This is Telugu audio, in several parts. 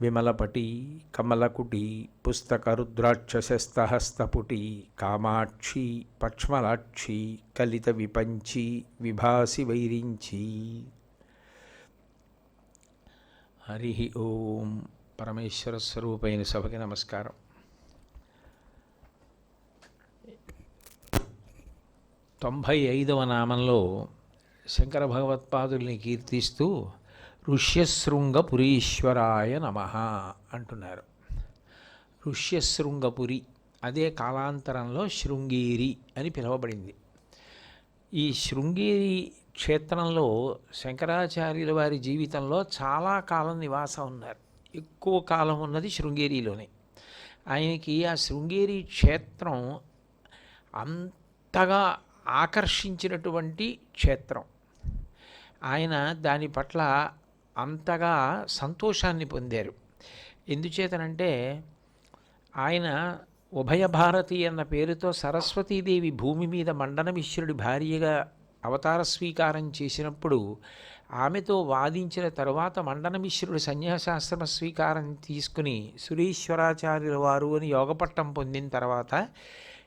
విమలపటి కమలకుటి పుస్తకరుద్రాక్షసస్తహస్తపుటి కామాక్షి పక్ష్మలాక్షి కలిత విపంచి విభాసి వైరించి. హరి ఓం పరమేశ్వర స్వరూపైన సభకి నమస్కారం. తొంభై ఐదవ నామంలో శంకర భగవత్పాదుల్ని కీర్తిస్తూ ఋష్యశృంగపురీశ్వరాయ నమ అంటున్నారు. ఋష్యశృంగపురి అదే కాలాంతరంలో శృంగేరి అని పిలువబడింది. ఈ శృంగేరి క్షేత్రంలో శంకరాచార్యుల వారి జీవితంలో చాలా కాలం నివాసం ఉన్నారు. ఎక్కువ కాలం ఉన్నది శృంగేరిలోనే. ఆయనకి ఆ శృంగేరి క్షేత్రం అంతగా ఆకర్షించినటువంటి క్షేత్రం. ఆయన దాని పట్ల అంతగా సంతోషాన్ని పొందారు. ఎందుచేతనంటే ఆయన ఉభయ భారతి అన్న పేరుతో సరస్వతీదేవి భూమి మీద మండనమిశ్రుడి భార్యగా అవతార స్వీకారం చేసినప్పుడు ఆమెతో వాదించిన తరువాత మండనమిశ్రుడు సన్యాసాశ్రమ స్వీకారం తీసుకుని సురీశ్వరాచార్యుల వారు అని యోగపట్టం పొందిన తర్వాత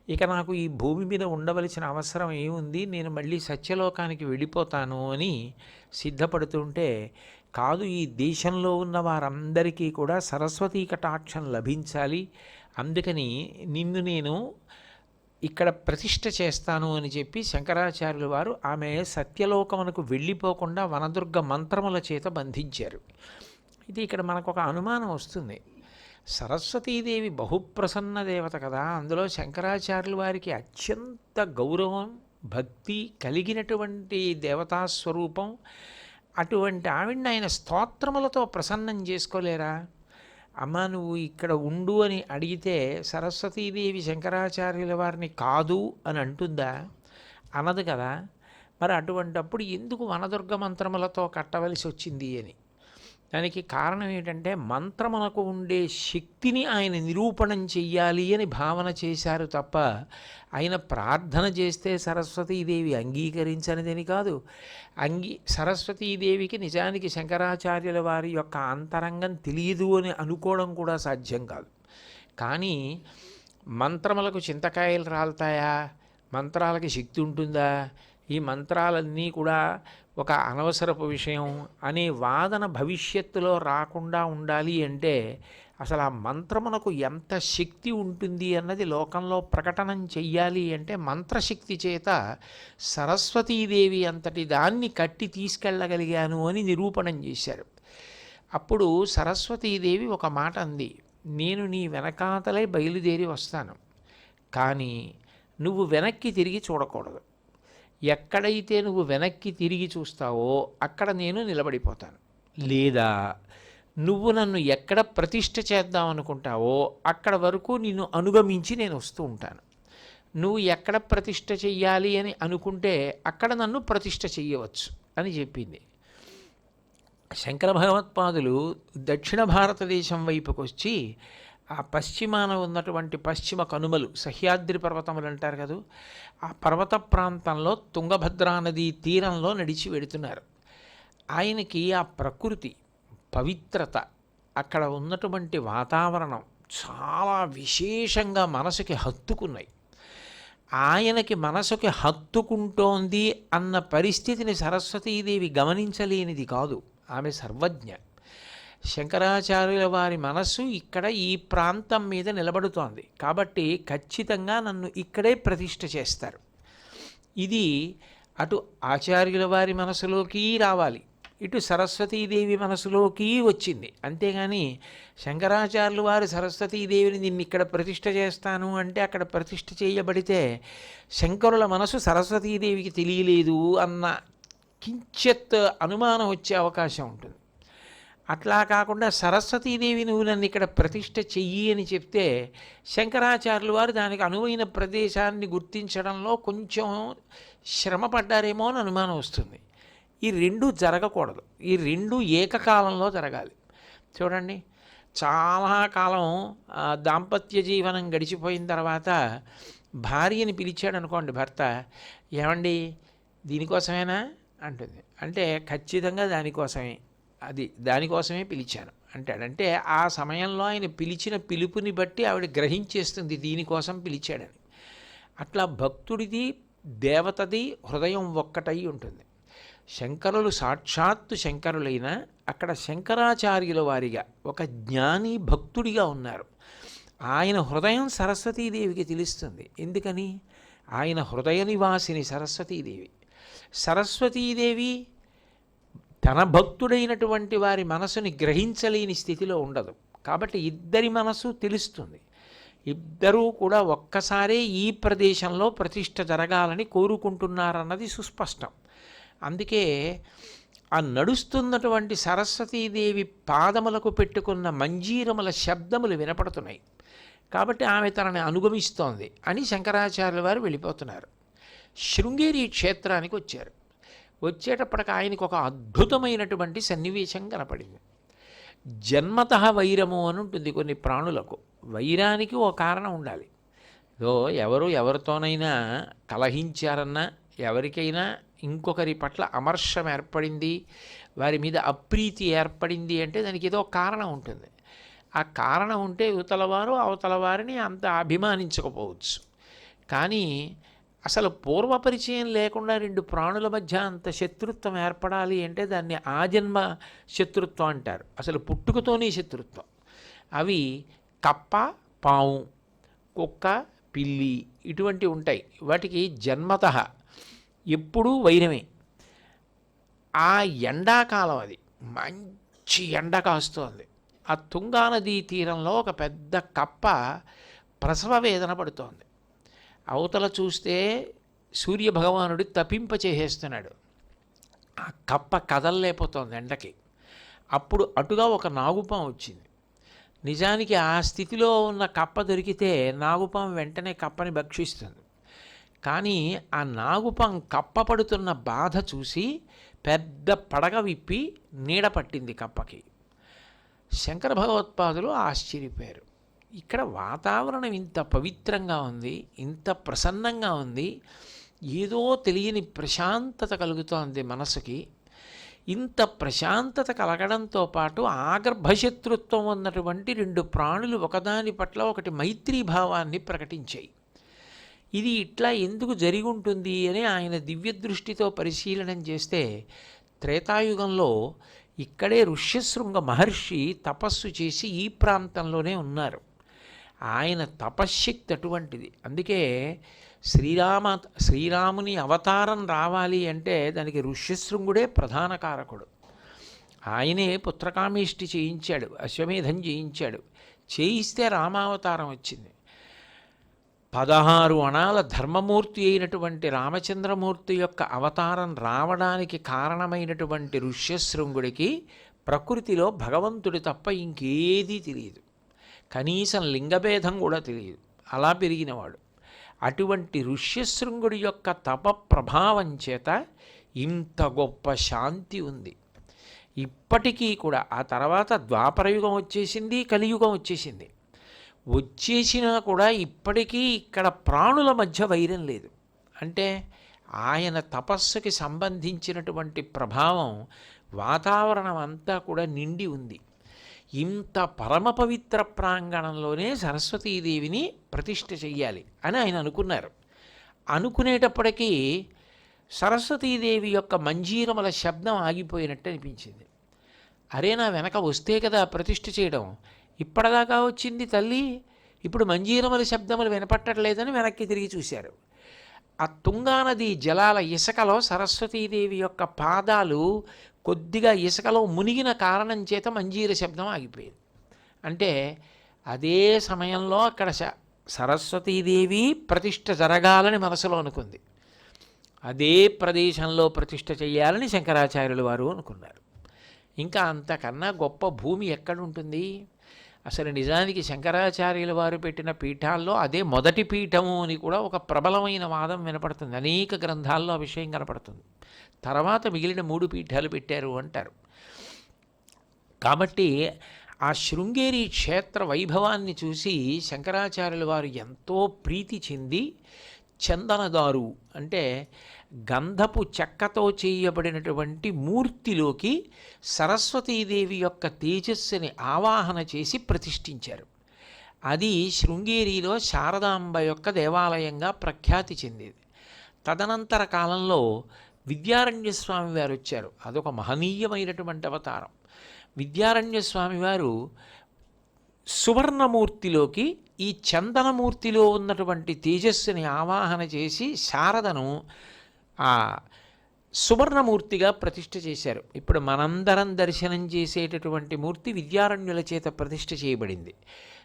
ఇక నాకు ఈ భూమి మీద ఉండవలసిన అవసరం ఏముంది? నేను మళ్ళీ సత్యలోకానికి వెళ్ళిపోతాను అని సిద్ధపడుతుంటే కాదు ఈ దేశంలో ఉన్న వారందరికీ కూడా సరస్వతీ కటాక్షం లభించాలి. అందుకని నిన్ను నేను ఇక్కడ ప్రతిష్ట చేస్తాను అని చెప్పి శంకరాచార్యులు వారు ఆమె సత్యలోకమునకు వెళ్ళిపోకుండా వనదుర్గ మంత్రముల చేత బంధించారు. ఇది ఇక్కడ మనకు ఒక అనుమానం వస్తుంది. సరస్వతీదేవి బహుప్రసన్న దేవత కదా అందులో శంకరాచార్యుల వారికి అత్యంత గౌరవం భక్తి కలిగినటువంటి దేవతా స్వరూపం అటువంటి ఆవిడ్ని ఆయన స్తోత్రములతో ప్రసన్నం చేసుకోలేరా? అమ్మ నువ్వు ఇక్కడ ఉండు అని అడిగితే సరస్వతీదేవి శంకరాచార్యుల వారిని కాదు అని అంటుందా? అనదు కదా. మరి అటువంటప్పుడు ఎందుకు వనదుర్గ మంత్రములతో కట్టవలసి వచ్చింది అని? దానికి కారణం ఏంటంటే మంత్రమునకు ఉండే శక్తిని ఆయన నిరూపణం చెయ్యాలి అని భావన చేశారు తప్ప ఆయన ప్రార్థన చేస్తే సరస్వతీదేవి అంగీకరించనిదని కాదు. అంగీ సరస్వతీదేవికి నిజానికి శంకరాచార్యుల వారి యొక్క అంతరంగం తెలియదు అని అనుకోవడం కూడా సాధ్యం కాదు. కానీ మంత్రములకు చింతకాయలు రాలుతాయా? మంత్రాలకి శక్తి ఉంటుందా? ఈ మంత్రాలన్నీ కూడా ఒక అనవసరపు విషయం అనే వాదన భవిష్యత్తులో రాకుండా ఉండాలి అంటే అసలు ఆ మంత్రమునకు ఎంత శక్తి ఉంటుంది అన్నది లోకంలో ప్రకటనం చెయ్యాలి అంటే మంత్రశక్తి చేత సరస్వతీదేవి అంతటి దాన్ని కట్టి తీసుకెళ్ళగలిగాను అని నిరూపణం చేశారు. అప్పుడు సరస్వతీదేవి ఒక మాట అంది నేను నీ వెనకాతలే బయలుదేరి వస్తాను కానీ నువ్వు వెనక్కి తిరిగి చూడకూడదు. ఎక్కడైతే నువ్వు వెనక్కి తిరిగి చూస్తావో అక్కడ నేను నిలబడిపోతాను. లేదా నువ్వు నన్ను ఎక్కడ ప్రతిష్ఠ చేద్దాం అనుకుంటావో అక్కడ వరకు నిన్ను అనుగమించి నేను వస్తూ ఉంటాను. నువ్వు ఎక్కడ ప్రతిష్ఠ చెయ్యాలి అని అనుకుంటే అక్కడ నన్ను ప్రతిష్ఠ చెయ్యవచ్చు అని చెప్పింది. శంకర భగవత్పాదులు దక్షిణ భారతదేశం వైపుకు వచ్చి ఆ పశ్చిమాన ఉన్నటువంటి పశ్చిమ కనుమలు సహ్యాద్రి పర్వతములు అంటారు కదా ఆ పర్వత ప్రాంతంలో తుంగభద్రా నదీ తీరంలో నడిచి వెడుతున్నారు. ఆయనకి ఆ ప్రకృతి పవిత్రత అక్కడ ఉన్నటువంటి వాతావరణం చాలా విశేషంగా మనసుకి హత్తుకున్నాయి. ఆయనకి మనసుకి హత్తుకుంటోంది అన్న పరిస్థితిని సరస్వతీదేవి గమనించలేనిది కాదు. ఆమె సర్వజ్ఞ. శంకరాచార్యుల వారి మనస్సు ఇక్కడ ఈ ప్రాంతం మీద నిలబడుతోంది. కాబట్టి ఖచ్చితంగా నన్ను ఇక్కడే ప్రతిష్ట చేస్తారు. ఇది అటు ఆచార్యుల వారి మనసులోకి రావాలి. ఇటు సరస్వతీదేవి మనసులోకి వచ్చింది. అంతేగాని శంకరాచార్యులు వారు సరస్వతీదేవిని నిన్ను ఇక్కడ ప్రతిష్ట చేస్తాను అంటే అక్కడ ప్రతిష్ఠ చేయబడితే శంకరుల మనసు సరస్వతీదేవికి తెలియలేదు అన్న కించెత్ అనుమానం వచ్చే అవకాశం ఉంటుంది. అట్లా కాకుండా సరస్వతీదేవి నువ్వు నన్ను ఇక్కడ ప్రతిష్ట చెయ్యి అని చెప్తే శంకరాచార్యులు వారు దానికి అనువైన ప్రదేశాన్ని గుర్తించడంలో కొంచెం శ్రమ పడ్డారేమో అని అనుమానం వస్తుంది. ఈ రెండు జరగకూడదు. ఈ రెండు ఏకకాలంలో జరగాలి. చూడండి చాలా కాలం దాంపత్య జీవనం గడిచిపోయిన తర్వాత భార్యని పిలిచాడు అనుకోండి భర్త ఏమండి దీనికోసమేనా? అంటుంది. అంటే ఖచ్చితంగా దానికోసమే. అది దానికోసమే పిలిచాను. అంటాడంటే ఆ సమయంలో ఆయన పిలిచిన పిలుపుని బట్టి ఆవిడ గ్రహించేస్తుంది దీనికోసం పిలిచాడని. అట్లా భక్తుడిది దేవతది హృదయం ఒక్కటై ఉంటుంది. శంకరులు సాక్షాత్తు శంకరులైన అక్కడ శంకరాచార్యుల వారిగా ఒక జ్ఞాని భక్తుడిగా ఉన్నారు. ఆయన హృదయం సరస్వతీదేవికి తెలుస్తుంది. ఎందుకని? ఆయన హృదయ నివాసిని సరస్వతీదేవి. సరస్వతీదేవి తన భక్తుడైనటువంటి వారి మనసుని గ్రహించలేని స్థితిలో ఉండదు. కాబట్టి ఇద్దరి మనసు తెలుస్తుంది. ఇద్దరూ కూడా ఒక్కసారే ఈ ప్రదేశంలో ప్రతిష్ట జరగాలని కోరుకుంటున్నారన్నది సుస్పష్టం. అందుకే ఆ నడుస్తున్నటువంటి సరస్వతీదేవి పాదములకు పెట్టుకున్న మంజీరముల శబ్దములు వినపడుతున్నాయి. కాబట్టి ఆమె తనని అనుగమిస్తోంది అని శంకరాచార్యుల వారు వెళ్ళిపోతున్నారు. శృంగేరి క్షేత్రానికి వచ్చారు. వచ్చేటప్పటికి ఆయనకు ఒక అద్భుతమైనటువంటి సన్నివేశం కనపడింది. జన్మత వైరము అని ఉంటుంది కొన్ని ప్రాణులకు. వైరానికి ఓ కారణం ఉండాలి. దో ఎవరు ఎవరితోనైనా కలహించారన్నా ఎవరికైనా ఇంకొకరి పట్ల అమర్షం ఏర్పడింది వారి మీద అప్రీతి ఏర్పడింది అంటే దానికి ఏదో కారణం ఉంటుంది. ఆ కారణం ఉంటే యువతలవారు అవతల వారిని అంత అభిమానించకపోవచ్చు. కానీ అసలు పూర్వపరిచయం లేకుండా రెండు ప్రాణుల మధ్య అంత శత్రుత్వం ఏర్పడాలి అంటే దాన్ని ఆజన్మ శత్రుత్వం అంటారు. అసలు పుట్టుకతోనే శత్రుత్వం. అవి కప్ప పాము కుక్క పిల్లి ఇటువంటివి ఉంటాయి. వాటికి జన్మత ఎప్పుడూ వైరమే. ఆ ఎండాకాలం అది. మంచి ఎండ కాస్తోంది. ఆ తుంగా నదీ తీరంలో ఒక పెద్ద కప్ప ప్రసవ వేదన పడుతోంది. అవతల చూస్తే సూర్యభగవానుడు తపింప చేసేస్తున్నాడు. ఆ కప్ప కదలలేకపోతోంది ఎండకి. అప్పుడు అటుగా ఒక నాగుపాం వచ్చింది. నిజానికి ఆ స్థితిలో ఉన్న కప్ప దొరికితే నాగుపాం వెంటనే కప్పని భక్షిస్తుంది. కానీ ఆ నాగుపాం కప్ప పడుతున్న బాధ చూసి పెద్ద పడగ విప్పి నీడ పట్టింది కప్పకి. శంకర భగవత్పాదులు ఆశ్చర్యపోయారు. ఇక్కడ వాతావరణం ఇంత పవిత్రంగా ఉంది ఇంత ప్రసన్నంగా ఉంది ఏదో తెలియని ప్రశాంతత కలుగుతోంది మనసుకి. ఇంత ప్రశాంతత కలగడంతో పాటు ఆగర్భశత్రుత్వం ఉన్నటువంటి రెండు ప్రాణులు ఒకదాని పట్ల ఒకటి మైత్రీ భావాన్ని ప్రకటించాయి. ఇది ఇట్లా ఎందుకు జరిగి ఉంటుంది అని ఆయన దివ్య దృష్టితో పరిశీలనం చేస్తే త్రేతాయుగంలో ఇక్కడే ఋష్యశృంగ మహర్షి తపస్సు చేసి ఈ ప్రాంతంలోనే ఉన్నారు. ఆయన తపశ్శక్తి అటువంటిది. అందుకే శ్రీరామ శ్రీరాముని అవతారం రావాలి అంటే దానికి ఋష్యశృంగుడే ప్రధాన కారకుడు. ఆయనే పుత్రకామేష్టి చేయించాడు అశ్వమేధం చేయించాడు. చేయిస్తే రామావతారం వచ్చింది. పదహారు అణాల ధర్మమూర్తి అయినటువంటి రామచంద్రమూర్తి యొక్క అవతారం రావడానికి కారణమైనటువంటి ఋష్యశృంగుడికి ప్రకృతిలో భగవంతుడి తప్ప ఇంకేదీ తెలియదు. కనీసం లింగభేదం కూడా తెలియదు. అలా పెరిగినవాడు. అటువంటి ఋష్యశృంగుడి యొక్క తప ప్రభావం చేత ఇంత గొప్ప శాంతి ఉంది. ఇప్పటికీ కూడా ఆ తర్వాత ద్వాపరయుగం వచ్చేసింది కలియుగం వచ్చేసింది. వచ్చేసినా కూడా ఇప్పటికీ ఇక్కడ ప్రాణుల మధ్య వైరం లేదు. అంటే ఆయన తపస్సుకి సంబంధించినటువంటి ప్రభావం వాతావరణం అంతా కూడా నిండి ఉంది. ఇంత పరమ పవిత్ర ప్రాంగణంలోనే సరస్వతీదేవిని ప్రతిష్ఠ చెయ్యాలి అని ఆయన అనుకున్నారు. అనుకునేటప్పటికీ సరస్వతీదేవి యొక్క మంజీరముల శబ్దం ఆగిపోయినట్టు అనిపించింది. అరే నా వెనక వస్తే కదా ప్రతిష్ఠ చేయడం. ఇప్పటిదాకా వచ్చింది తల్లి. ఇప్పుడు మంజీరముల శబ్దములు వినపట్టట్లేదని వెనక్కి తిరిగి చూశారు. ఆ తుంగానది జలాల ఇసుకలో సరస్వతీదేవి యొక్క పాదాలు కొద్దిగా ఇసుకలో మునిగిన కారణం చేత మంజీర శబ్దం ఆగిపోయింది. అంటే అదే సమయంలో అక్కడ స- సరస్వతీదేవి ప్రతిష్ట జరగాలని మనసులో అనుకుంది. అదే ప్రదేశంలో ప్రతిష్ఠ చేయాలని శంకరాచార్యులు వారు అనుకున్నారు. ఇంకా అంతకన్నా గొప్ప భూమి ఎక్కడుంటుంది? అసలు నిజానికి శంకరాచార్యుల వారు పెట్టిన పీఠాల్లో అదే మొదటి పీఠము అని కూడా ఒక ప్రబలమైన వాదం వినపడుతుంది. అనేక గ్రంథాల్లో ఆ విషయం కనపడుతుంది. తర్వాత మిగిలిన మూడు పీఠాలు పెట్టారు అంటారు. కాబట్టి ఆ శృంగేరి క్షేత్ర వైభవాన్ని చూసి శంకరాచార్యుల వారు ఎంతో ప్రీతి చెంది చందనదారు అంటే గంధపు చెక్కతో చేయబడినటువంటి మూర్తిలోకి సరస్వతీదేవి యొక్క తేజస్సుని ఆవాహన చేసి ప్రతిష్ఠించారు. అది శృంగేరిలో శారదాంబ యొక్క దేవాలయంగా ప్రఖ్యాతి చెందేది. తదనంతర కాలంలో విద్యారణ్య స్వామి వారు వచ్చారు. అదొక మహనీయమైనటువంటి అవతారం. విద్యారణ్య స్వామి వారు సువర్ణమూర్తిలోకి ఈ చందనమూర్తిలో ఉన్నటువంటి తేజస్సుని ఆవాహన చేసి శారదను ఆ సువర్ణమూర్తిగా ప్రతిష్ఠ చేశారు. ఇప్పుడు మనందరం దర్శనం చేసేటటువంటి మూర్తి విద్యారణ్యుల చేత ప్రతిష్ఠ చేయబడింది.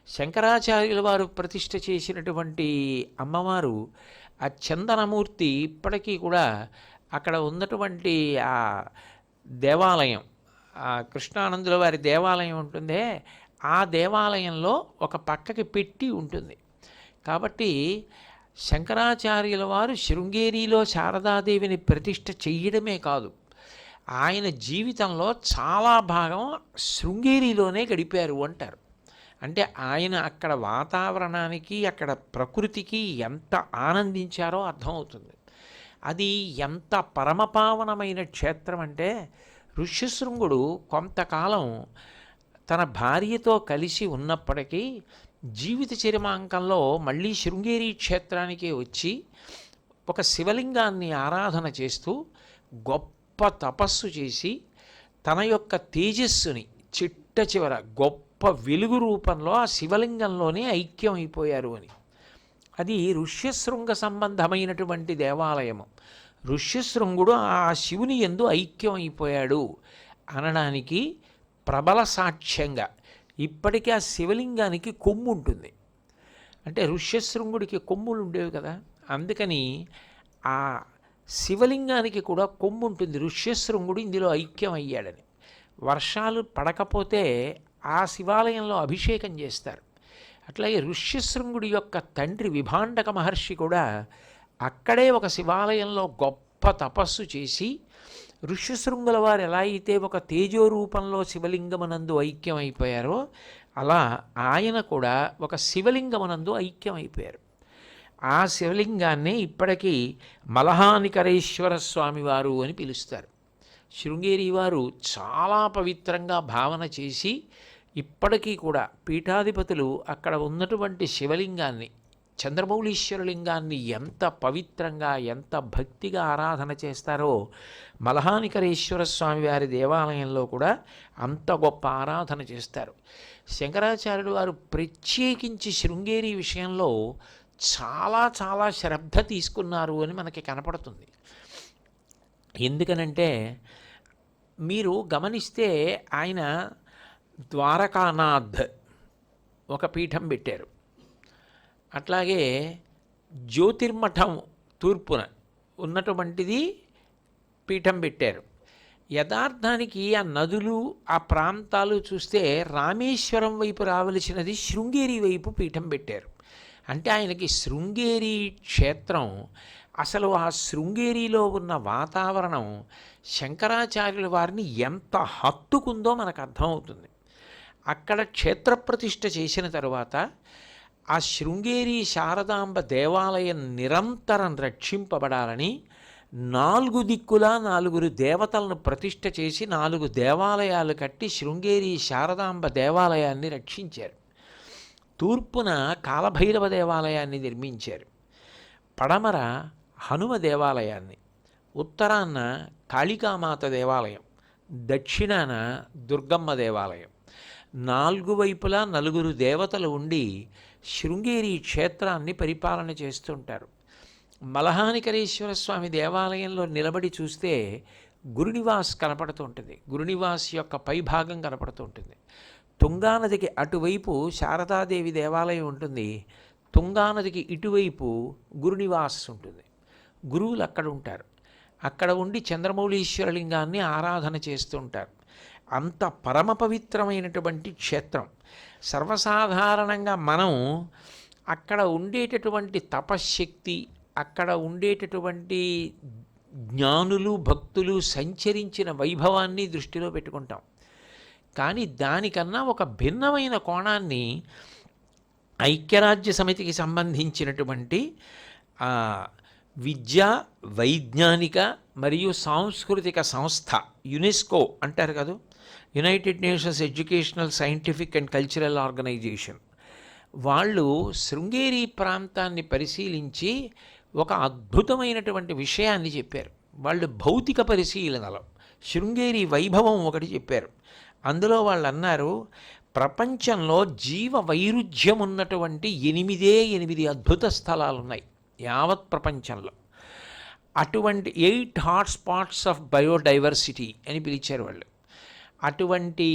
శంకరాచార్యుల వారు ప్రతిష్ఠ చేసినటువంటి అమ్మవారు ఆ చందనమూర్తి ఇప్పటికీ కూడా అక్కడ ఉన్నటువంటి ఆ దేవాలయం కృష్ణానందుల వారి దేవాలయం ఉంటుందే ఆ దేవాలయంలో ఒక పక్కకి పెట్టి ఉంటుంది. కాబట్టి శంకరాచార్యుల వారు శృంగేరిలో శారదాదేవిని ప్రతిష్ట చెయ్యడమే కాదు ఆయన జీవితంలో చాలా భాగం శృంగేరిలోనే గడిపారు అంటారు. అంటే ఆయన అక్కడ వాతావరణానికి అక్కడ ప్రకృతికి ఎంత ఆనందించారో అర్థమవుతుంది. అది ఎంత పరమపావనమైన క్షేత్రం అంటే ఋష్యశృంగుడు కొంతకాలం తన భార్యతో కలిసి ఉన్నప్పటికీ జీవిత చరిమాంకంలో మళ్ళీ శృంగేరి క్షేత్రానికి వచ్చి ఒక శివలింగాన్ని ఆరాధన చేస్తూ గొప్ప తపస్సు చేసి తన యొక్క తేజస్సుని చిట్ట చివర గొప్ప వెలుగు రూపంలో ఆ శివలింగంలోనే ఐక్యం అయిపోయారు అని. అది ఋష్యశృంగ సంబంధమైనటువంటి దేవాలయము. ఋష్యశృంగుడు ఆ శివుని ఎందు ఐక్యం అయిపోయాడు అనడానికి ప్రబల సాక్ష్యంగా ఇప్పటికీ ఆ శివలింగానికి కొమ్ము ఉంటుంది. అంటే ఋష్యశృంగుడికి కొమ్ములు ఉండేవి కదా. అందుకని ఆ శివలింగానికి కూడా కొమ్ము ఉంటుంది. ఋష్యశృంగుడు ఇందులో ఐక్యం అయ్యాడని వర్షాలు పడకపోతే ఆ శివాలయంలో అభిషేకం చేస్తారు. అట్లాగే ఋష్యశృంగుడి యొక్క తండ్రి విభాండక మహర్షి కూడా అక్కడే ఒక శివాలయంలో గొప్ప తపస్సు చేసి ఋష్యశృంగుల వారు ఎలా అయితే ఒక తేజో రూపంలో శివలింగమునందు ఐక్యమైపోయారో అలా ఆయన కూడా ఒక శివలింగమనందు ఐక్యమైపోయారు. ఆ శివలింగాన్ని ఇప్పటికీ మలహానికరేశ్వర స్వామివారు అని పిలుస్తారు. శృంగేరి వారు చాలా పవిత్రంగా భావన చేసి ఇప్పటికీ కూడా పీఠాధిపతులు అక్కడ ఉన్నటువంటి శివలింగాన్ని చంద్రమౌళీశ్వరలింగాన్ని ఎంత పవిత్రంగా ఎంత భక్తిగా ఆరాధన చేస్తారో మలహానికరేశ్వర స్వామి వారి దేవాలయంలో కూడా అంత గొప్ప ఆరాధన చేస్తారు. శంకరాచార్యులు వారు ప్రత్యేకించి శృంగేరి విషయంలో చాలా చాలా శ్రద్ధ తీసుకున్నారు అని మనకి కనపడుతుంది. ఎందుకనంటే మీరు గమనిస్తే ఆయన ద్వారకానాథ్ ఒక పీఠం పెట్టారు. అట్లాగే జ్యోతిర్మఠం తూర్పున ఉన్నటువంటిది పీఠం పెట్టారు. యథార్థానికి ఆ నదులు ఆ ప్రాంతాలు చూస్తే రామేశ్వరం వైపు రావలసినది శృంగేరి వైపు పీఠం పెట్టారు. అంటే ఆయనకి శృంగేరి క్షేత్రం అసలు ఆ శృంగేరిలో ఉన్న వాతావరణం శంకరాచార్యుల వారిని ఎంత హత్తుకుందో మనకు అర్థమవుతుంది. అక్కడ క్షేత్రప్రతిష్ఠ చేసిన తరువాత ఆ శృంగేరి శారదాంబ దేవాలయం నిరంతరం రక్షింపబడాలని నాలుగు దిక్కులా నాలుగురు దేవతలను ప్రతిష్ఠ చేసి నాలుగు దేవాలయాలు కట్టి శృంగేరి శారదాంబ దేవాలయాన్ని రక్షించారు. తూర్పున కాలభైరవ దేవాలయాన్ని నిర్మించారు. పడమర హనుమ దేవాలయాన్ని ఉత్తరాన కాళికామాత దేవాలయం దక్షిణాన దుర్గమ్మ దేవాలయం. నాలుగు వైపులా నలుగురు దేవతలు ఉండి శృంగేరి క్షేత్రాన్ని పరిపాలన చేస్తుంటారు. మలహానికరేశ్వర స్వామి దేవాలయంలో నిలబడి చూస్తే గురునివాస్ కనపడుతుంటుంది. గురునివాస్ యొక్క పైభాగం కనపడుతుంటుంది. తుంగానదికి అటువైపు శారదాదేవి దేవాలయం ఉంటుంది. తుంగానదికి ఇటువైపు గురునివాస్ ఉంటుంది. గురువులు అక్కడ ఉంటారు. అక్కడ ఉండి చంద్రమౌళీశ్వరలింగాన్ని ఆరాధన చేస్తుంటారు. అంత పరమ పవిత్రమైనటువంటి క్షేత్రం. సర్వసాధారణంగా మనం అక్కడ ఉండేటటువంటి తపశ్శక్తి అక్కడ ఉండేటటువంటి జ్ఞానులు భక్తులు సంచరించిన వైభవాన్ని దృష్టిలో పెట్టుకుంటాం. కానీ దానికన్నా ఒక భిన్నమైన కోణాన్ని ఐక్యరాజ్య సమితికి సంబంధించినటువంటి విద్య విద్యా వైజ్ఞానిక మరియు సాంస్కృతిక సంస్థ యునెస్కో అంటారు కదా? United Nations Educational Scientific and Cultural Organization వాళ్ళు శృంగేరి ప్రాంతాన్ని పరిశీలించి ఒక అద్భుతమైనటువంటి విషయాన్ని చెప్పారు. వాళ్ళు భౌతిక పరిశీలనలో. శృంగేరి వైభవం ఒకటి చెప్పారు. అందులో వాళ్ళు అన్నారు ప్రపంచంలో జీవ వైరుధ్యం ఉన్నటువంటి ఎనిమిదే ఎనిమిది అద్భుత స్థలాలు ఉన్నాయి యావత్ ప్రపంచంలో. అటువంటి eight hot spots of biodiversity అని పిలిచారు వాళ్ళు. అటువంటి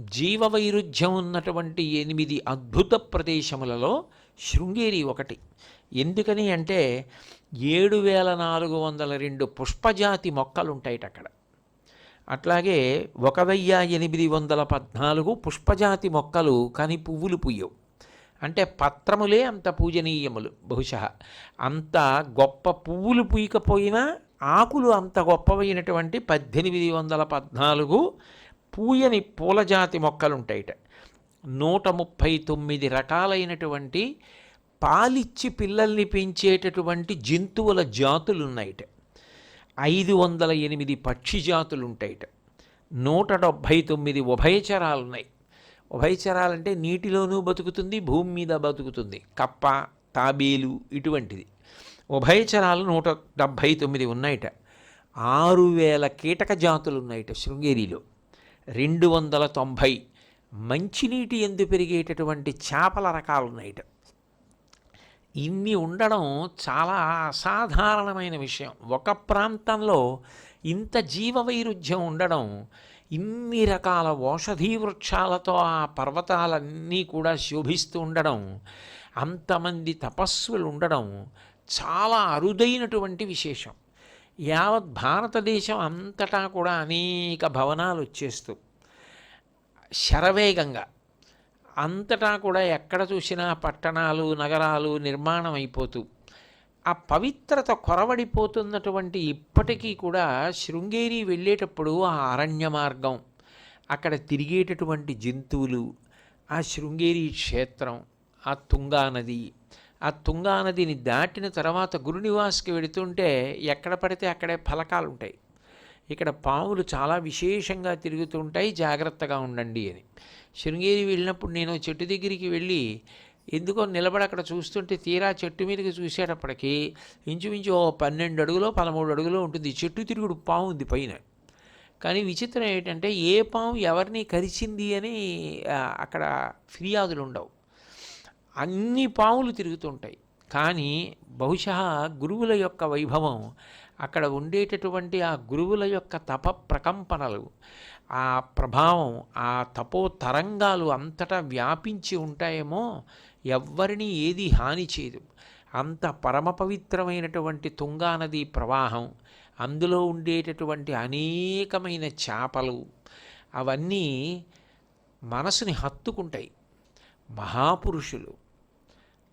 జీవ వైరుధ్యం ఉన్నటువంటి ఎనిమిది అద్భుత ప్రదేశములలో శృంగేరి ఒకటి. ఎందుకని అంటే ఏడు వేల నాలుగు వందల రెండు పుష్పజాతి మొక్కలుంటాయిట అక్కడ. అట్లాగే ఒక వెయ్యి ఎనిమిది వందల పద్నాలుగు పుష్పజాతి మొక్కలు కానీ పువ్వులు పుయ్యవు అంటే పత్రములే అంత పూజనీయములు బహుశా. అంత గొప్ప పువ్వులు పూయకపోయినా ఆకులు అంత గొప్పవైనటువంటి పద్దెనిమిది వందల పద్నాలుగు పూయని పూలజాతి మొక్కలుంటాయిట. నూట ముప్పై తొమ్మిది రకాలైనటువంటి పాలిచ్చి పిల్లల్ని పెంచేటటువంటి జంతువుల జాతులు ఉన్నాయిట ఐదు వందల ఎనిమిది పక్షి జాతులు ఉంటాయిట నూట డెబ్భై తొమ్మిది ఉభయచరాలు ఉన్నాయి ఉభయచరాలంటే నీటిలోనూ బతుకుతుంది భూమి మీద బతుకుతుంది. కప్ప తాబేలు ఇటువంటిది. ఉభయచరాలు నూట డెబ్భై తొమ్మిది ఉన్నాయిట. ఆరు వేల కీటక జాతులు ఉన్నాయిట శృంగేరిలో. రెండు వందల తొంభై మంచినీటి ఎందు పెరిగేటటువంటి చేపల రకాలు ఉన్నాయిట ఇన్ని ఉండడం చాలా అసాధారణమైన విషయం. ఒక ప్రాంతంలో ఇంత జీవ వైరుధ్యం ఉండడం ఇన్ని రకాల ఔషధీ వృక్షాలతో ఆ పర్వతాలన్నీ కూడా శోభిస్తూ ఉండడం అంతమంది తపస్సులు ఉండడం చాలా అరుదైనటువంటి విశేషం. యావత్ భారతదేశం అంతటా కూడా అనేక భవనాలు వచ్చేస్తూ శరవేగంగా అంతటా కూడా ఎక్కడ చూసినా పట్టణాలు నగరాలు నిర్మాణం అయిపోతూ ఆ పవిత్రత కొరవడిపోతున్నటువంటి ఇప్పటికీ కూడా శృంగేరి వెళ్ళేటప్పుడు ఆ అరణ్య మార్గం అక్కడ తిరిగేటటువంటి జంతువులు ఆ శృంగేరి క్షేత్రం ఆ తుంగా నది ఆ తుంగా నదిని దాటిన తర్వాత గురునివాస్కి వెళుతుంటే ఎక్కడ పడితే అక్కడే ఫలకాలు ఉంటాయి. ఇక్కడ పాములు చాలా విశేషంగా తిరుగుతుంటాయి జాగ్రత్తగా ఉండండి అని. శృంగేరి వెళ్ళినప్పుడు నేను చెట్టు దగ్గరికి వెళ్ళి ఎందుకో నిలబడి అక్కడ చూస్తుంటే తీరా చెట్టు మీదకి చూసేటప్పటికి ఇంచుమించు ఓ పన్నెండు అడుగులో పదమూడు అడుగులో ఉంటుంది. చెట్టు తిరుగుడు పాము ఉంది పైన. కానీ విచిత్రం ఏంటంటే ఏ పాము ఎవరిని కరిచింది అని అక్కడ ఫిర్యాదులు ఉండవు. అన్ని పాములు తిరుగుతుంటాయి. కానీ బహుశా గురువుల యొక్క వైభవం అక్కడ ఉండేటటువంటి ఆ గురువుల యొక్క తప ప్రకంపనలు ఆ ప్రభావం ఆ తపో తరంగాలు అంతటా వ్యాపించి ఉంటాయేమో ఎవ్వరిని ఏది హాని చేయదు. అంత పరమ పవిత్రమైనటువంటి తుంగానది ప్రవాహం అందులో ఉండేటటువంటి అనేకమైన చేపలు అవన్నీ మనసుని హత్తుకుంటాయి. మహాపురుషులు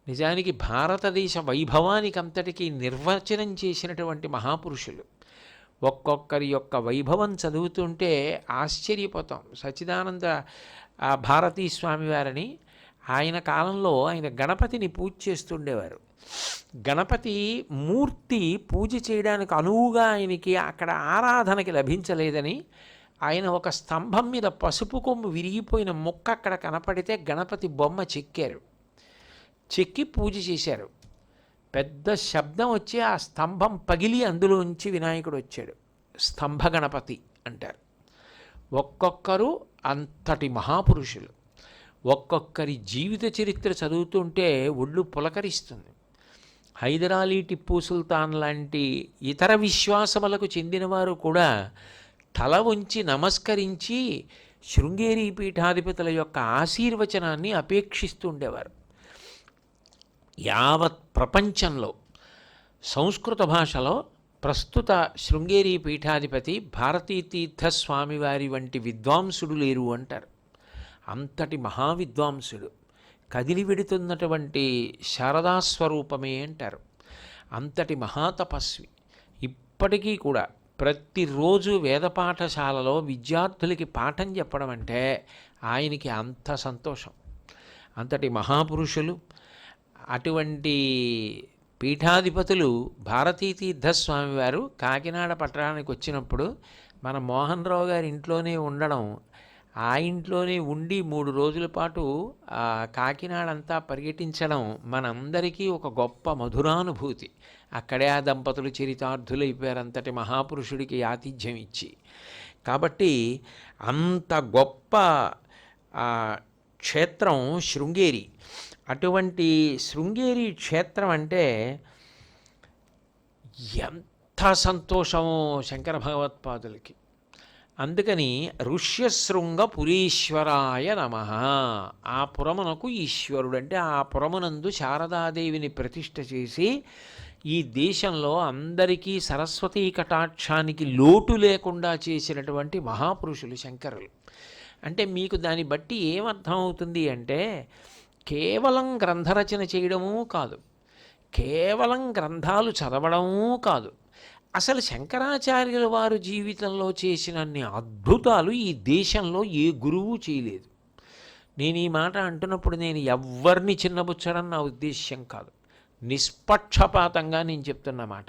నిజానికి భారతదేశ వైభవానికి అంతటికీ నిర్వచనం చేసినటువంటి మహాపురుషులు. ఒక్కొక్కరి యొక్క వైభవం చదువుతుంటే ఆశ్చర్యపోతాం. సచ్చిదానంద భారతీ స్వామి వారిని ఆయన కాలంలో ఆయన గణపతిని పూజ చేస్తుండేవారు. గణపతి మూర్తి పూజ చేయడానికి అనువుగా ఆయనకి అక్కడ ఆరాధనకి లభించలేదని ఆయన ఒక స్తంభం మీద పసుపు కొమ్ము విరిగిపోయిన మొక్క అక్కడ కనపడితే గణపతి బొమ్మ చెక్కారు. చెక్కి పూజ చేశారు. పెద్ద శబ్దం వచ్చి ఆ స్తంభం పగిలి అందులోంచి వినాయకుడు వచ్చాడు. స్తంభ గణపతి అంటారు. ఒక్కొక్కరు అంతటి మహాపురుషులు. ఒక్కొక్కరి జీవిత చరిత్ర చదువుతుంటే ఒళ్ళు పులకరిస్తుంది. హైదరాలీ టిప్పు సుల్తాన్ లాంటి ఇతర విశ్వాసములకు చెందినవారు కూడా తల ఉంచి నమస్కరించి శృంగేరి పీఠాధిపతుల యొక్క ఆశీర్వచనాన్ని అపేక్షిస్తుండేవారు యావత్ ప్రపంచంలో సంస్కృత భాషలో ప్రస్తుత శృంగేరి పీఠాధిపతి భారతీతీర్థ స్వామివారి వంటి విద్వాంసుడు లేరు అంటారు. అంతటి మహావిద్వాంసుడు కదిలి వెడుతున్నటువంటి శారదా స్వరూపమే అంటారు. అంతటి మహాతపస్వి ఇప్పటికీ కూడా ప్రతిరోజు వేద పాఠశాలలో విద్యార్థులకి పాఠం చెప్పడం అంటే ఆయనకి అంత సంతోషం. అంతటి మహాపురుషులు అటువంటి పీఠాధిపతులు భారతీ తీర్థస్వామి వారు కాకినాడ పట్టణానికి వచ్చినప్పుడు మన మోహన్ రావు గారి ఇంట్లోనే ఉండడం ఆ ఇంట్లోనే ఉండి మూడు రోజుల పాటు కాకినాడ అంతా పర్యటించడం మనందరికీ ఒక గొప్ప మధురానుభూతి. అక్కడే ఆ దంపతులు చరితార్థులైపోయారు అంతటి మహాపురుషుడికి ఆతిథ్యం ఇచ్చి. కాబట్టి అంత గొప్ప క్షేత్రం శృంగేరి. అటువంటి శృంగేరి క్షేత్రం అంటే ఎంత సంతోషమో శంకర భగవత్పాదులకి. అందుకని ఋష్యశృంగ పురీశ్వరాయ నమ. ఆ పురమునకు ఈశ్వరుడు అంటే ఆ పురమునందు శారదాదేవిని ప్రతిష్ఠ చేసి ఈ దేశంలో అందరికీ సరస్వతీ కటాక్షానికి లోటు లేకుండా చేసినటువంటి మహాపురుషులు శంకరులు. అంటే మీకు దాన్ని బట్టి ఏమర్థం అవుతుంది అంటే కేవలం గ్రంథరచన చేయడమూ కాదు. కేవలం గ్రంథాలు చదవడమూ కాదు. అసలు శంకరాచార్యుల వారు జీవితంలో చేసినన్ని అద్భుతాలు ఈ దేశంలో ఏ గురువు చేయలేదు. నేను ఈ మాట అంటున్నప్పుడు నేను ఎవ్వరిని చిన్నబుచ్చడం నా ఉద్దేశ్యం కాదు. నిష్పక్షపాతంగా నేను చెప్తున్న మాట.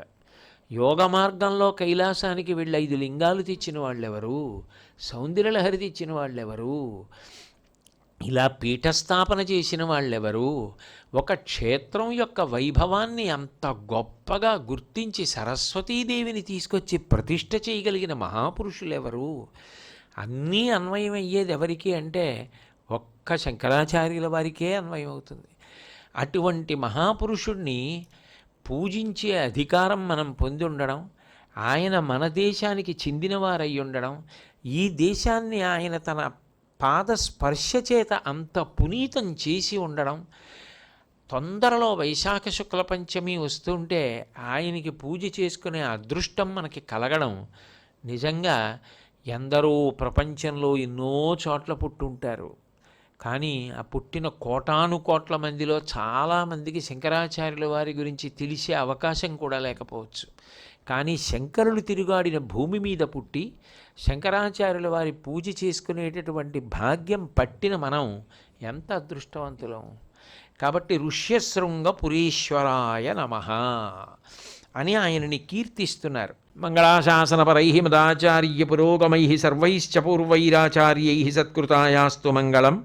యోగ మార్గంలో కైలాసానికి వెళ్ళి ఐదు లింగాలు తెచ్చిన వాళ్ళెవరు? సౌందర్యలహరి తెచ్చిన వాళ్ళెవరు? ఇలా పీఠస్థాపన చేసిన వాళ్ళెవరు? ఒక క్షేత్రం యొక్క వైభవాన్ని అంత గొప్పగా గుర్తించి సరస్వతీదేవిని తీసుకొచ్చి ప్రతిష్ఠ చేయగలిగిన మహాపురుషులెవరు? అన్నీ అన్వయం అయ్యేది ఎవరికి అంటే ఒక్క శంకరాచార్యుల వారికే అన్వయం అవుతుంది. అటువంటి మహాపురుషుణ్ణి పూజించే అధికారం మనం పొంది ఉండడం ఆయన మన దేశానికి చెందినవారై ఉండడం ఈ దేశాన్ని ఆయన తన పాద స్పర్శ చేత అంత పునీతం చేసి ఉండడం తొందరలో వైశాఖ శుక్ల పంచమి వస్తుంటే ఆయనకి పూజ చేసుకునే అదృష్టం మనకి కలగడం. నిజంగా ఎందరో ప్రపంచంలో ఎన్నో చోట్ల పుట్టుంటారు. కానీ ఆ పుట్టిన కోటాను కోట్ల మందిలో చాలామందికి శంకరాచార్యుల వారి గురించి తెలిసే అవకాశం కూడా లేకపోవచ్చు. కానీ శంకరులు తిరుగాడిన భూమి మీద పుట్టి శంకరాచార్యుల వారి పూజ చేసుకునేటటువంటి భాగ్యం పట్టిన మనం ఎంత అదృష్టవంతులం. కాబట్టి ఋష్యశృంగ పురీశ్వరాయ నమ అని ఆయనని కీర్తిస్తున్నారు. మంగళాశాసనపరై మదాచార్య పురోగమై సర్వైశ్చ పూర్వైరాచార్యై సత్కృతాయాస్తు మంగళం.